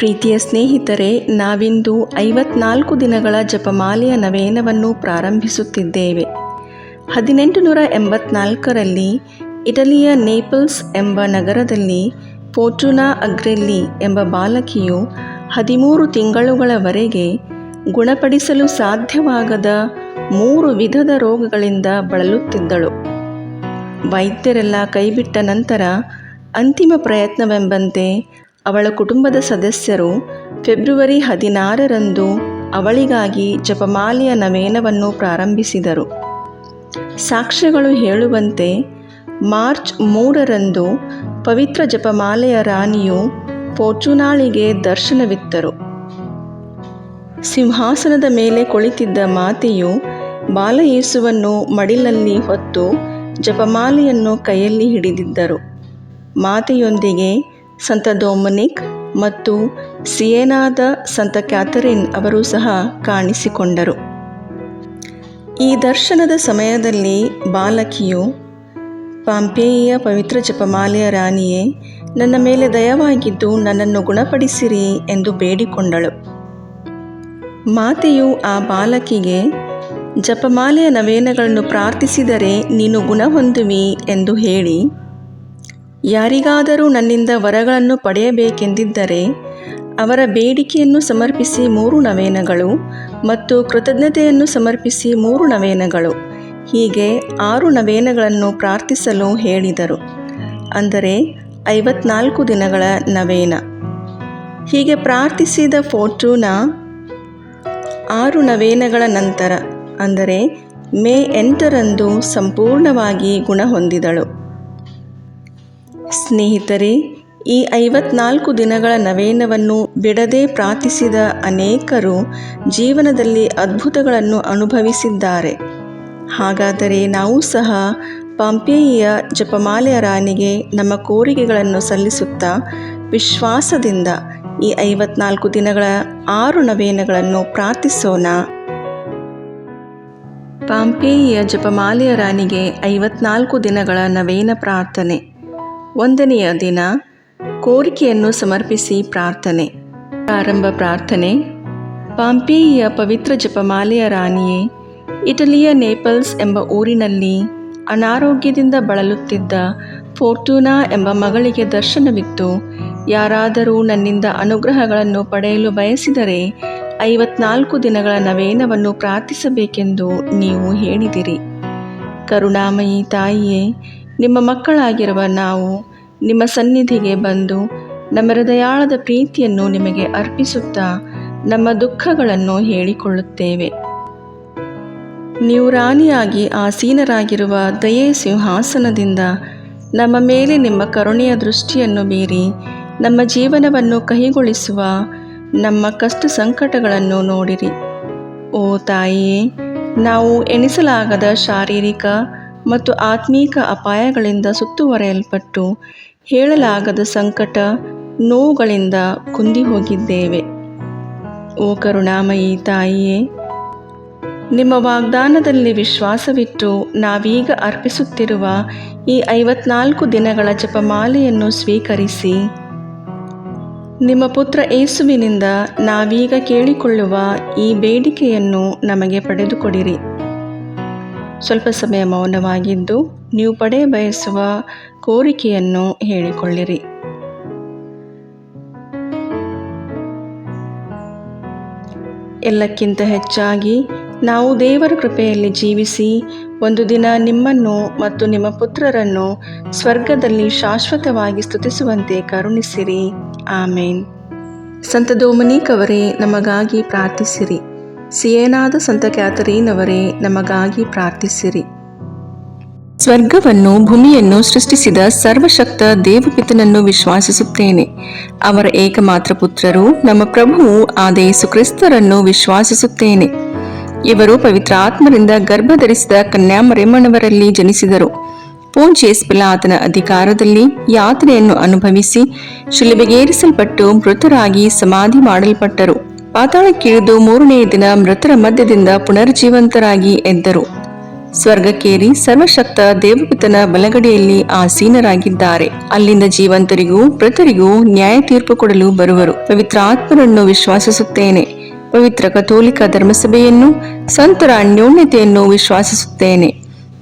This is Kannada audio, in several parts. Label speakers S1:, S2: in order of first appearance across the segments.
S1: ಪ್ರೀತಿಯ ಸ್ನೇಹಿತರೆ, ನಾವಿಂದು ಐವತ್ನಾಲ್ಕು ದಿನಗಳ ಜಪಮಾಲೆಯ ನವೇನವನ್ನು ಪ್ರಾರಂಭಿಸುತ್ತಿದ್ದೇವೆ. ಹದಿನೆಂಟು ನೂರ ಎಂಬತ್ನಾಲ್ಕರಲ್ಲಿ ಇಟಲಿಯ ನೇಪಲ್ಸ್ ಎಂಬ ನಗರದಲ್ಲಿ ಪೋರ್ಚುನಾ ಅಗ್ರೆಲ್ಲಿ ಎಂಬ ಬಾಲಕಿಯು ಹದಿಮೂರು ತಿಂಗಳುಗಳವರೆಗೆ ಗುಣಪಡಿಸಲು ಸಾಧ್ಯವಾಗದ ಮೂರು ವಿಧದ ರೋಗಗಳಿಂದ ಬಳಲುತ್ತಿದ್ದಳು. ವೈದ್ಯರೆಲ್ಲ ಕೈಬಿಟ್ಟ ನಂತರ ಅಂತಿಮ ಪ್ರಯತ್ನವೆಂಬಂತೆ ಅವಳ ಕುಟುಂಬದ ಸದಸ್ಯರು ಫೆಬ್ರವರಿ ಹದಿನಾರರಂದು ಅವಳಿಗಾಗಿ ಜಪಮಾಲೆಯ ನವೇನವನ್ನು ಪ್ರಾರಂಭಿಸಿದರು. ಸಾಕ್ಷ್ಯಗಳು ಹೇಳುವಂತೆ ಮಾರ್ಚ್ ಮೂರರಂದು ಪವಿತ್ರ ಜಪಮಾಲೆಯ ರಾಣಿಯು ಪೋರ್ಚುನಾಳಿಗೆ ದರ್ಶನವಿತ್ತರು. ಸಿಂಹಾಸನದ ಮೇಲೆ ಕುಳಿತಿದ್ದ ಮಾತೆಯು ಬಾಲಯೇಸುವನ್ನು ಮಡಿಲಲ್ಲಿ ಹೊತ್ತು ಜಪಮಾಲೆಯನ್ನು ಕೈಯಲ್ಲಿ ಹಿಡಿದಿದ್ದರು. ಮಾತೆಯೊಂದಿಗೆ ಸಂತ ಡೊಮಿನಿಕ್ ಮತ್ತು ಸಿಯೇನಾದ ಸಂತ ಕ್ಯಾಥರಿನ್ ಅವರು ಸಹ ಕಾಣಿಸಿಕೊಂಡರು. ಈ ದರ್ಶನದ ಸಮಯದಲ್ಲಿ ಬಾಲಕಿಯು ಪಾಂಪೇಯಿಯ ಪವಿತ್ರ ಜಪಮಾಲೆಯ ರಾಣಿಯೇ, ನನ್ನ ಮೇಲೆ ದಯವಾಗಿದ್ದು ನನ್ನನ್ನು ಗುಣಪಡಿಸಿರಿ ಎಂದು ಬೇಡಿಕೊಂಡಳು. ಮಾತೆಯು ಆ ಬಾಲಕಿಗೆ, ಜಪಮಾಲೆಯ ನವೇನಗಳನ್ನು ಪ್ರಾರ್ಥಿಸಿದರೆ ನೀನು ಗುಣ ಹೊಂದುವಿ ಎಂದು ಹೇಳಿ ಯಾರಿಗಾದರೂ ನನ್ನಿಂದ ವರಗಳನ್ನು ಪಡೆಯಬೇಕೆಂದಿದ್ದರೆ ಅವರ ಬೇಡಿಕೆಯನ್ನು ಸಮರ್ಪಿಸಿ ಮೂರು ನವೇನಗಳು ಮತ್ತು ಕೃತಜ್ಞತೆಯನ್ನು ಸಮರ್ಪಿಸಿ ಮೂರು ನವೇನಗಳು. ಹೀಗೆ ಆರು ನವೇನಗಳನ್ನು ಪ್ರಾರ್ಥಿಸಲು ಹೇಳಿದರು. ಅಂದರೆ ಐವತ್ನಾಲ್ಕು ದಿನಗಳ ನವೇನ. ಹೀಗೆ ಪ್ರಾರ್ಥಿಸಿದ ಫೋಟೋನ ಆರು ನವೇನಗಳ ನಂತರ, ಅಂದರೆ ಮೇ ಎಂಟರಂದು ಸಂಪೂರ್ಣವಾಗಿ ಗುಣ ಹೊಂದಿದಳು. ಸ್ನೇಹಿತರೆ, ಈ ಐವತ್ನಾಲ್ಕು ದಿನಗಳ ನವೇನವನ್ನು ಬಿಡದೆ ಪ್ರಾರ್ಥಿಸಿದ ಅನೇಕರು ಜೀವನದಲ್ಲಿ ಅದ್ಭುತಗಳನ್ನು ಅನುಭವಿಸಿದ್ದಾರೆ. ಹಾಗಾದರೆ ನಾವು ಸಹ ಪಾಂಪೇಯಿಯ ಜಪಮಾಲೆಯ ರಾಣಿಗೆ ನಮ್ಮ ಕೋರಿಕೆಗಳನ್ನು ಸಲ್ಲಿಸುತ್ತಾ ವಿಶ್ವಾಸದಿಂದ ಈ ಐವತ್ನಾಲ್ಕು ದಿನಗಳ ಆರು ನವೇನಗಳನ್ನು ಪ್ರಾರ್ಥಿಸೋಣ. ಪಾಂಪೇಯಿಯ ಜಪಮಾಲೆಯ ರಾಣಿಗೆ ಐವತ್ನಾಲ್ಕು ದಿನಗಳ ನವೇನ ಪ್ರಾರ್ಥನೆ. ಒಂದನೆಯ ದಿನ ಕೋರಿಕೆಯನ್ನು ಸಮರ್ಪಿಸಿ ಪ್ರಾರ್ಥನೆ. ಪ್ರಾರಂಭ ಪ್ರಾರ್ಥನೆ. ಪಾಂಪೇಯಿಯ ಪವಿತ್ರ ಜಪಮಾಲೆಯ ರಾಣಿಯೇ, ಇಟಲಿಯ ನೇಪಲ್ಸ್ ಎಂಬ ಊರಿನಲ್ಲಿ ಅನಾರೋಗ್ಯದಿಂದ ಬಳಲುತ್ತಿದ್ದ ಫೋರ್ಟೂನಾ ಎಂಬ ಮಗಳಿಗೆ ದರ್ಶನವಿತ್ತು. ಯಾರಾದರೂ ನನ್ನಿಂದ ಅನುಗ್ರಹಗಳನ್ನು ಪಡೆಯಲು ಬಯಸಿದರೆ ಐವತ್ನಾಲ್ಕು ದಿನಗಳ ನವೇನವನ್ನು ಪ್ರಾರ್ಥಿಸಬೇಕೆಂದು ನೀವು ಹೇಳಿದಿರಿ. ಕರುಣಾಮಯಿ ತಾಯಿಯೇ ನಿಮ್ಮ ಮಕ್ಕಳಾಗಿರುವ ನಾವು ನಿಮ್ಮ ಸನ್ನಿಧಿಗೆ ಬಂದು ನಮ್ಮ ಹೃದಯಾಳದ ಪ್ರೀತಿಯನ್ನು ನಿಮಗೆ ಅರ್ಪಿಸುತ್ತಾ ನಮ್ಮ ದುಃಖಗಳನ್ನು ಹೇಳಿಕೊಳ್ಳುತ್ತೇವೆ. ನೀವು ರಾಣಿಯಾಗಿ ಆಸೀನರಾಗಿರುವ ದಯೆ ಸಿಂಹಾಸನದಿಂದ ನಮ್ಮ ಮೇಲೆ ನಿಮ್ಮ ಕರುಣೆಯ ದೃಷ್ಟಿಯನ್ನು ಬೀರಿ ನಮ್ಮ ಜೀವನವನ್ನು ಕಹಿಗೊಳಿಸುವ ನಮ್ಮ ಕಷ್ಟ ಸಂಕಟಗಳನ್ನು ನೋಡಿರಿ. ಓ ತಾಯಿಯೇ, ನಾವು ಎಣಿಸಲಾಗದ ಶಾರೀರಿಕ ಮತ್ತು ಆತ್ಮೀಕ ಅಪಾಯಗಳಿಂದ ಸುತ್ತುವರೆಯಲ್ಪಟ್ಟು ಹೇಳಲಾಗದ ಸಂಕಟ ನೋವುಗಳಿಂದ ಕುಂದಿ ಹೋಗಿದ್ದೇವೆ ಓ ಕರುಣಾಮಯಿ ತಾಯಿಯೇ, ನಿಮ್ಮ ವಾಗ್ದಾನದಲ್ಲಿ ವಿಶ್ವಾಸವಿಟ್ಟು ನಾವೀಗ ಅರ್ಪಿಸುತ್ತಿರುವ ಈ ಐವತ್ನಾಲ್ಕು ದಿನಗಳ ಜಪಮಾಲೆಯನ್ನು ಸ್ವೀಕರಿಸಿ, ನಿಮ್ಮ ಪುತ್ರ ಏಸುವಿನಿಂದ ನಾವೀಗ ಕೇಳಿಕೊಳ್ಳುವ ಈ ಬೇಡಿಕೆಯನ್ನು ನಮಗೆ ಪಡೆದುಕೊಡಿರಿ. ಸ್ವಲ್ಪ ಸಮಯ ಮೌನವಾಗಿದ್ದು ನೀವು ಪಡೆಯ ಬಯಸುವ ಕೋರಿಕೆಯನ್ನು ಹೇಳಿಕೊಳ್ಳಿರಿ. ಎಲ್ಲಕ್ಕಿಂತ ಹೆಚ್ಚಾಗಿ ನಾವು ದೇವರ ಕೃಪೆಯಲ್ಲಿ ಜೀವಿಸಿ ಒಂದು ದಿನ ನಿಮ್ಮನ್ನು ಮತ್ತು ನಿಮ್ಮ ಪುತ್ರರನ್ನು ಸ್ವರ್ಗದಲ್ಲಿ ಶಾಶ್ವತವಾಗಿ ಸ್ತುತಿಸುವಂತೆ ಕರುಣಿಸಿರಿ. ಆಮೇನ್. ಸಂತ ಡೊಮಿನಿಕ್ ಅವರೇ, ನಮಗಾಗಿ ಪ್ರಾರ್ಥಿಸಿರಿ. ಸಿಯೇನಾದ ಸಂತ ಕ್ಯಾಥರೀನ್ ಅವರೇ ನಮಗಾಗಿ ಪ್ರಾರ್ಥಿಸಿರಿ. ಸ್ವರ್ಗವನ್ನು, ಭೂಮಿಯನ್ನು ಸೃಷ್ಟಿಸಿದ ಸರ್ವಶಕ್ತ ದೇವಪಿತನನ್ನು ವಿಶ್ವಾಸಿಸುತ್ತೇನೆ. ಅವರ ಏಕಮಾತ್ರ ಪುತ್ರರು ನಮ್ಮ ಪ್ರಭುವು ಆದ ಯೇಸು ಕ್ರಿಸ್ತರನ್ನು ವಿಶ್ವಾಸಿಸುತ್ತೇನೆ. ಇವರು ಪವಿತ್ರ ಆತ್ಮರಿಂದ ಗರ್ಭಧರಿಸಿದ ಕನ್ಯಾಮರೆಮ್ಮನವರಲ್ಲಿ ಜನಿಸಿದರು. ಪೋಂಚೇಸ್ ಆತನ ಅಧಿಕಾರದಲ್ಲಿ ಯಾತನೆಯನ್ನು ಅನುಭವಿಸಿ, ಶಿಲುಬೆಗೇರಿಸಲ್ಪಟ್ಟು ಮೃತರಾಗಿ ಸಮಾಧಿ ಮಾಡಲ್ಪಟ್ಟರು. ಪಾತಾಳಕ್ಕಿಳಿದು ಮೂರನೆಯ ದಿನ ಮೃತರ ಮಧ್ಯದಿಂದ ಪುನರ್ಜೀವಂತರಾಗಿ ಎದ್ದರು.
S2: ಸ್ವರ್ಗಕ್ಕೇರಿ ಸರ್ವಶಕ್ತ ದೇವಪುತನ ಬಲಗಡೆಯಲ್ಲಿ ಆಸೀನರಾಗಿದ್ದಾರೆ. ಅಲ್ಲಿಂದ ಜೀವಂತರಿಗೂ ಮೃತರಿಗೂ ನ್ಯಾಯ ತೀರ್ಪು ಕೊಡಲು ಬರುವರು. ಪವಿತ್ರ ಆತ್ಮರನ್ನು ವಿಶ್ವಾಸಿಸುತ್ತೇನೆ. ಪವಿತ್ರ ಕಥೋಲಿಕ ಧರ್ಮಸಭೆಯನ್ನು, ಸಂತರ ಅನ್ಯೋನ್ಯತೆಯನ್ನು ವಿಶ್ವಾಸಿಸುತ್ತೇನೆ.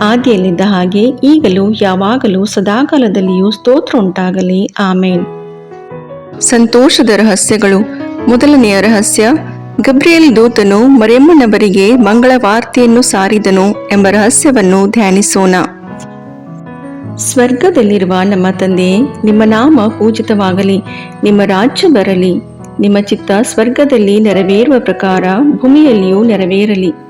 S2: ಆದಿಯಲ್ಲಿದ್ದ ಹಾಗೆ ಈಗಲೂ ಯಾವಾಗಲೂ ಸದಾಕಾಲದಲ್ಲಿಯೂ ಸ್ತೋತ್ರ ಉಂಟಾಗಲಿ. ಆಮೇನ್. ಸಂತೋಷದ ರಹಸ್ಯಗಳು. ಮೊದಲನೆಯ ರಹಸ್ಯ ಗಬ್ರಿಯಲ್ ದೂತನು ಮರೆಯಮ್ಮನವರಿಗೆ ಮಂಗಳ ವಾರ್ತೆಯನ್ನು ಸಾರಿದನು ಎಂಬ ರಹಸ್ಯವನ್ನು ಧ್ಯಾನಿಸೋಣ. ಸ್ವರ್ಗದಲ್ಲಿರುವ ನಮ್ಮ ತಂದೆ ನಿಮ್ಮ ನಾಮ ಪೂಜಿತವಾಗಲಿ ನಿಮ್ಮ ರಾಜ್ಯ ಬರಲಿ ನಿಮ್ಮ ಚಿತ್ತ ಸ್ವರ್ಗದಲ್ಲಿ ನೆರವೇರುವ ಪ್ರಕಾರ ಭೂಮಿಯಲ್ಲಿಯೂ ನೆರವೇರಲಿ.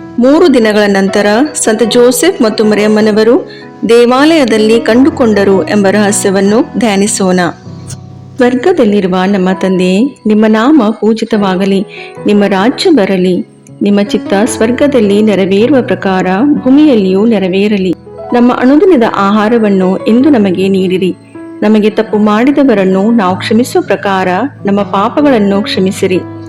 S2: ಮೂರು ದಿನಗಳ ನಂತರ ಸಂತ ಜೋಸೆಫ್ ಮತ್ತು ಮರಿಯಮ್ಮನವರು ದೇವಾಲಯದಲ್ಲಿ ಕಂಡುಕೊಂಡರು ಎಂಬ ರಹಸ್ಯವನ್ನು ಧ್ಯಾನಿಸೋಣ. ಸ್ವರ್ಗದಲ್ಲಿರುವ ನಮ್ಮ ತಂದೆ, ನಿಮ್ಮ ನಾಮ ಪೂಜಿತವಾಗಲಿ, ನಿಮ್ಮ ರಾಜ್ಯ ಬರಲಿ, ನಿಮ್ಮ ಚಿತ್ತ ಸ್ವರ್ಗದಲ್ಲಿ ನೆರವೇರುವ ಪ್ರಕಾರ ಭೂಮಿಯಲ್ಲಿಯೂ ನೆರವೇರಲಿ. ನಮ್ಮ ಅನುದಿನದ ಆಹಾರವನ್ನು ಇಂದು ನಮಗೆ ನೀಡಿರಿ. ನಮಗೆ ತಪ್ಪು ಮಾಡಿದವರನ್ನು ನಾವು ಕ್ಷಮಿಸುವ ಪ್ರಕಾರ ನಮ್ಮ ಪಾಪಗಳನ್ನು ಕ್ಷಮಿಸಿರಿ.